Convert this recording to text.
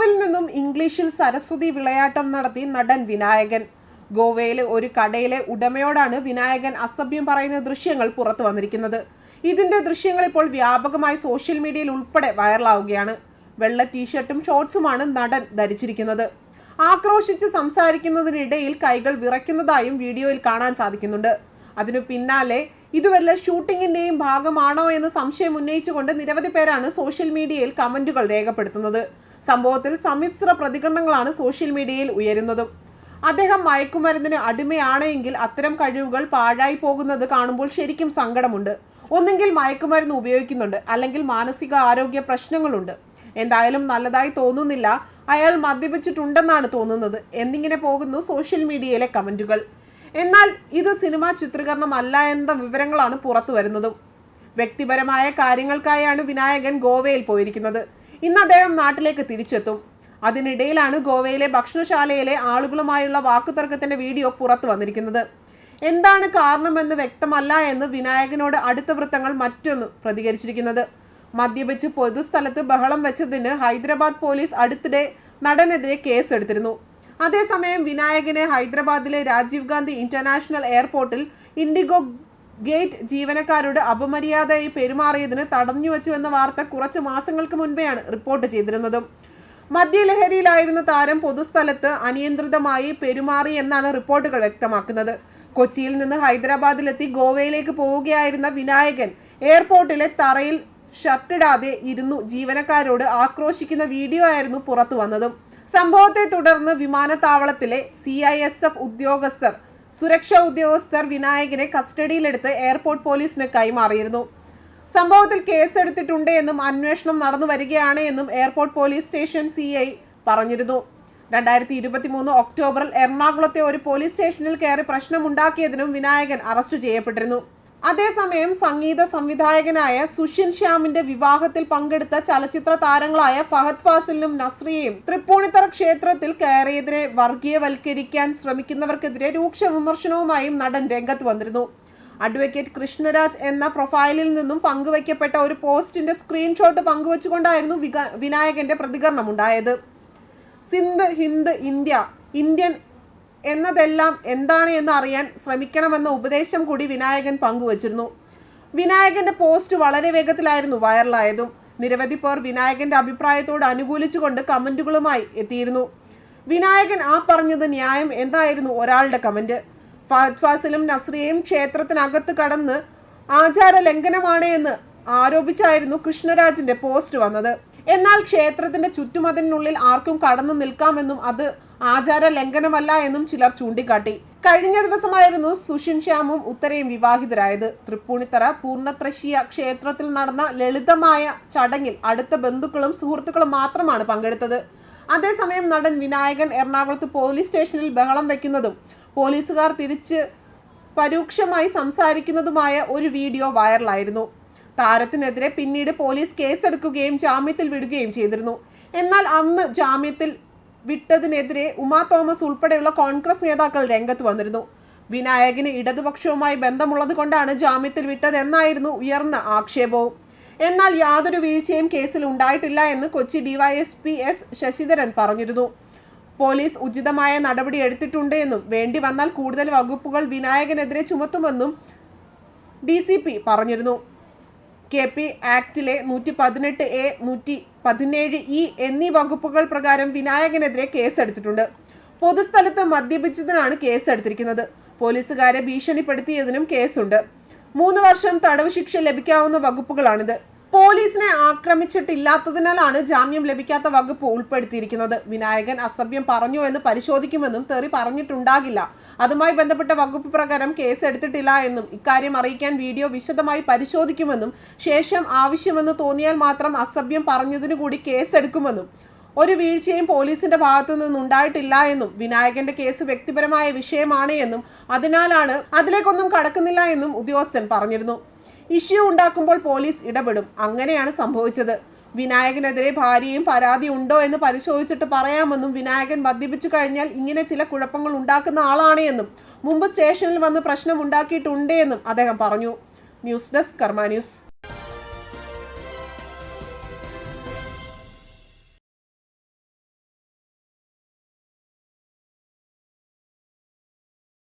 ഗോവയിൽ നിന്നും ഇംഗ്ലീഷിൽ സരസ്വതി വിളയാട്ടം നടത്തി നടൻ വിനായകൻ. ഗോവയിലെ ഒരു കടയിലെ ഉടമയോടാണ് വിനായകൻ അസഭ്യം പറയുന്ന ദൃശ്യങ്ങൾ പുറത്തു വന്നിരിക്കുന്നത്. ഇതിന്റെ ദൃശ്യങ്ങൾ ഇപ്പോൾ വ്യാപകമായി സോഷ്യൽ മീഡിയയിൽ ഉൾപ്പെടെ വൈറലാവുകയാണ്. വെള്ള ടീഷർട്ടും ഷോർട്സുമാണ് നടൻ ധരിച്ചിരിക്കുന്നത്. ആക്രോശിച്ച് സംസാരിക്കുന്നതിനിടയിൽ കൈകൾ വിറയ്ക്കുന്നതായും വീഡിയോയിൽ കാണാൻ സാധിക്കുന്നുണ്ട്. അതിനു പിന്നാലെ ഇതുവല്ല ഷൂട്ടിങ്ങിന്റെയും ഭാഗമാണോ എന്ന് സംശയം ഉന്നയിച്ചുകൊണ്ട് നിരവധി പേരാണ് സോഷ്യൽ മീഡിയയിൽ കമന്റുകൾ രേഖപ്പെടുത്തുന്നത്. സംഭവത്തിൽ സമ്മിശ്ര പ്രതികരണങ്ങളാണ് സോഷ്യൽ മീഡിയയിൽ ഉയരുന്നതും. അദ്ദേഹം മയക്കുമരുന്നിന് അടിമയാണ് എങ്കിൽ അത്തരം കഴിവുകൾ പാഴായി പോകുന്നത് കാണുമ്പോൾ ശരിക്കും സങ്കടമുണ്ട്. ഒന്നെങ്കിൽ മയക്കുമരുന്ന് ഉപയോഗിക്കുന്നുണ്ട് അല്ലെങ്കിൽ മാനസിക ആരോഗ്യ പ്രശ്നങ്ങളുണ്ട്. എന്തായാലും നല്ലതായി തോന്നുന്നില്ല. അയാൾ മദ്യപിച്ചിട്ടുണ്ടെന്നാണ് തോന്നുന്നത്. എന്നിങ്ങനെ പോകുന്നു സോഷ്യൽ മീഡിയയിലെ കമന്റുകൾ എന്നാൽ ഇത് സിനിമാ ചിത്രീകരണമല്ല എന്ന വിവരങ്ങളാണ് പുറത്തു വരുന്നതും വ്യക്തിപരമായ കാര്യങ്ങൾക്കായാണ് വിനായകൻ ഗോവയിൽ പോയിരിക്കുന്നത്. ഇന്ന് അദ്ദേഹം നാട്ടിലേക്ക് തിരിച്ചെത്തും. അതിനിടയിലാണ് ഗോവയിലെ ഭക്ഷണശാലയിലെ ആളുകളുമായുള്ള വാക്കുതർക്കത്തിന്റെ വീഡിയോ പുറത്തു വന്നിരിക്കുന്നത്. എന്താണ് കാരണമെന്ന് വ്യക്തമല്ല എന്ന് വിനായകനോട് അടുത്ത വൃത്തങ്ങൾ മറ്റൊന്ന് പ്രതികരിച്ചിരിക്കുന്നത്. മദ്യപിച്ച് പൊതുസ്ഥലത്ത് ബഹളം വെച്ചതിന് ഹൈദരാബാദ് പോലീസ് അടുത്തിടെ നടനെതിരെ കേസെടുത്തിരുന്നു. അതേസമയം വിനായകനെ ഹൈദരാബാദിലെ രാജീവ് ഗാന്ധി ഇന്റർനാഷണൽ എയർപോർട്ടിൽ ഇൻഡിഗോ ഗേറ്റ് ജീവനക്കാരോട് അപമര്യാദയായി പെരുമാറിയതിന് തടഞ്ഞുവെച്ചുവെന്ന വാർത്ത കുറച്ച് മാസങ്ങൾക്ക് മുൻപെയാണ് റിപ്പോർട്ട് ചെയ്തിരുന്നതും. മദ്യലഹരിയിലായിരുന്ന താരം പൊതുസ്ഥലത്ത് അനിയന്ത്രിതമായി പെരുമാറി എന്നാണ് റിപ്പോർട്ടുകൾ വ്യക്തമാക്കുന്നത്. കൊച്ചിയിൽ നിന്ന് ഹൈദരാബാദിലെത്തി ഗോവയിലേക്ക് പോവുകയായിരുന്ന വിനായകൻ എയർപോർട്ടിലെ തറയിൽ ഷർട്ടിടാതെ ഇരുന്നു ജീവനക്കാരോട് ആക്രോശിക്കുന്ന വീഡിയോ ആയിരുന്നു പുറത്തു വന്നതും സംഭവത്തെ തുടർന്ന് വിമാനത്താവളത്തിലെ സി ഉദ്യോഗസ്ഥർ സുരക്ഷാ ഉദ്യോഗസ്ഥർ വിനായകനെ കസ്റ്റഡിയിലെടുത്ത് എയർപോർട്ട് പോലീസിന് കൈമാറിയിരുന്നു. സംഭവത്തിൽ കേസെടുത്തിട്ടുണ്ട് എന്നും അന്വേഷണം നടന്നു വരികയാണ് എന്നും airport police station C I പറഞ്ഞിരുന്നു. രണ്ടായിരത്തി ഇരുപത്തി മൂന്ന് ഒക്ടോബറിൽ എറണാകുളത്തെ ഒരു പോലീസ് സ്റ്റേഷനിൽ കയറി പ്രശ്നമുണ്ടാക്കിയതിനും വിനായകൻ അറസ്റ്റ് ചെയ്യപ്പെട്ടിരുന്നു. അതേസമയം സംഗീത സംവിധായകനായ സുഷിൻ ശ്യാമിന്റെ വിവാഹത്തിൽ പങ്കെടുത്ത ചലച്ചിത്ര താരങ്ങളായ ഫഹദ് ഫാസിലിനും നസ്രിയയും തൃപ്പൂണിത്തറ ക്ഷേത്രത്തിൽ കയറിയതിനെ വർഗീയവൽക്കരിക്കാൻ ശ്രമിക്കുന്നവർക്കെതിരെ രൂക്ഷ വിമർശനവുമായും നടൻ രംഗത്ത് വന്നിരുന്നു. അഡ്വക്കേറ്റ് കൃഷ്ണരാജ് എന്ന പ്രൊഫൈലിൽ നിന്നും പങ്കുവയ്ക്കപ്പെട്ട ഒരു പോസ്റ്റിന്റെ സ്ക്രീൻഷോട്ട് പങ്കുവച്ചുകൊണ്ടായിരുന്നു വിനായകന്റെ പ്രതികരണം ഉണ്ടായത് സിന്ധ് ഹിന്ദ് ഇന്ത്യ ഇന്ത്യൻ എന്നതെല്ലാം എന്താണ് എന്ന് അറിയാൻ ശ്രമിക്കണമെന്ന ഉപദേശം കൂടി വിനായകൻ പങ്കുവച്ചിരുന്നു. വിനായകന്റെ പോസ്റ്റ് വളരെ വേഗത്തിലായിരുന്നു വൈറലായതും. നിരവധി പേർ വിനായകന്റെ അഭിപ്രായത്തോട് അനുകൂലിച്ചുകൊണ്ട് കമന്റുകളുമായി എത്തിയിരുന്നു. വിനായകൻ ആ പറഞ്ഞത് ന്യായം എന്തായിരുന്നു ഒരാളുടെ കമന്റ്? ഫഹദ് ഫാസിലും നസ്രിയയും ക്ഷേത്രത്തിനകത്ത് കടന്ന് ആചാര ലംഘനമാണ് എന്ന് ആരോപിച്ചായിരുന്നു കൃഷ്ണരാജിന്റെ പോസ്റ്റ് വന്നത്. എന്നാൽ ക്ഷേത്രത്തിന്റെ ചുറ്റുമതിനുള്ളിൽ ആർക്കും കടന്നു നിൽക്കാമെന്നും അത് ആചാര ലംഘനമല്ല എന്നും ചിലർ ചൂണ്ടിക്കാട്ടി. കഴിഞ്ഞ ദിവസമായിരുന്നു സുഷിൻ ശ്യാമും ഉത്തരയും വിവാഹിതരായത്. തൃപ്പൂണിത്തറ പൂർണത്രശിയ ക്ഷേത്രത്തിൽ നടന്ന ലളിതമായ ചടങ്ങിൽ അടുത്ത ബന്ധുക്കളും സുഹൃത്തുക്കളും മാത്രമാണ് പങ്കെടുത്തത്. അതേസമയം നടൻ വിനായകൻ എറണാകുളത്ത് പോലീസ് സ്റ്റേഷനിൽ ബഹളം വയ്ക്കുന്നതും പോലീസുകാർ തിരിച്ച് പരോക്ഷമായി സംസാരിക്കുന്നതുമായ ഒരു വീഡിയോ വൈറലായിരുന്നു. താരത്തിനെതിരെ പിന്നീട് പോലീസ് കേസെടുക്കുകയും ജാമ്യത്തിൽ വിടുകയും ചെയ്തിരുന്നു. എന്നാൽ അന്ന് ജാമ്യത്തിൽ വിട്ടതിനെതിരെ ഉമാ തോമസ് ഉൾപ്പെടെയുള്ള കോൺഗ്രസ് നേതാക്കൾ രംഗത്ത് വന്നിരുന്നു. വിനായകന് ഇടതുപക്ഷവുമായി ബന്ധമുള്ളത് കൊണ്ടാണ് ജാമ്യത്തിൽ വിട്ടതെന്നായിരുന്നു ഉയർന്ന ആക്ഷേപവും. എന്നാൽ യാതൊരു വീഴ്ചയും കേസിൽ ഉണ്ടായിട്ടില്ല എന്ന് കൊച്ചി ഡിവൈഎസ്പി എസ് ശശിധരൻ പറഞ്ഞിരുന്നു. പോലീസ് ഉചിതമായ നടപടി എടുത്തിട്ടുണ്ട് എന്നും വേണ്ടി വന്നാൽ കൂടുതൽ വകുപ്പുകൾ വിനായകനെതിരെ ചുമത്തുമെന്നും ഡി പറഞ്ഞിരുന്നു. കെ പി ആക്ടിലെ നൂറ്റി പതിനെട്ട് എ നൂറ്റി പതിനേഴ് ഇ എന്നീ വകുപ്പുകൾ പ്രകാരം വിനായകനെതിരെ കേസെടുത്തിട്ടുണ്ട്. പൊതുസ്ഥലത്ത് മദ്യപിച്ചതിനാണ് കേസെടുത്തിരിക്കുന്നത്. പോലീസുകാരെ ഭീഷണിപ്പെടുത്തിയതിനും കേസുണ്ട്. മൂന്ന് വർഷം തടവ് ശിക്ഷ ലഭിക്കാവുന്ന വകുപ്പുകളാണിത്. പോലീസിനെ ആക്രമിച്ചിട്ടില്ലാത്തതിനാലാണ് ജാമ്യം ലഭിക്കാത്ത വകുപ്പ് ഉൾപ്പെടുത്തിയിരിക്കുന്നത്. വിനായകൻ അസഭ്യം പറഞ്ഞു എന്ന് പരിശോധിക്കുമെന്നും തെറി പറഞ്ഞിട്ടുണ്ടാകില്ല. അതുമായി ബന്ധപ്പെട്ട വകുപ്പ് പ്രകാരം കേസ് എടുത്തിട്ടില്ല എന്നും ഇക്കാര്യം അറിയിക്കാൻ വീഡിയോ വിശദമായി പരിശോധിക്കുമെന്നും ശേഷം ആവശ്യമെന്ന് തോന്നിയാൽ മാത്രം അസഭ്യം പറഞ്ഞതിനു കൂടി കേസെടുക്കുമെന്നും ഒരു വീഴ്ചയും പോലീസിന്റെ ഭാഗത്തു നിന്നുണ്ടായിട്ടില്ല എന്നും വിനായകന്റെ കേസ് വ്യക്തിപരമായ വിഷയമാണ് എന്നും അതിനാലാണ് അതിലേക്കൊന്നും കടക്കുന്നില്ല എന്നും ഉദ്യോഗസ്ഥൻ പറഞ്ഞിരുന്നു. ഇഷ്യൂ ഉണ്ടാക്കുമ്പോൾ പോലീസ് ഇടപെടും. അങ്ങനെയാണ് സംഭവിച്ചത്. വിനായകനെതിരെ ഭാര്യയും പരാതി ഉണ്ടോ എന്ന് പരിശോധിച്ചിട്ട് പറയാമെന്നും വിനായകൻ മദ്യപിച്ചു കഴിഞ്ഞാൽ ഇങ്ങനെ ചില കുഴപ്പങ്ങൾ ഉണ്ടാക്കുന്ന ആളാണ് എന്നും മുമ്പ് സ്റ്റേഷനിൽ വന്ന് പ്രശ്നം ഉണ്ടാക്കിയിട്ടുണ്ടേ എന്നും അദ്ദേഹം പറഞ്ഞു. News desk Karma news.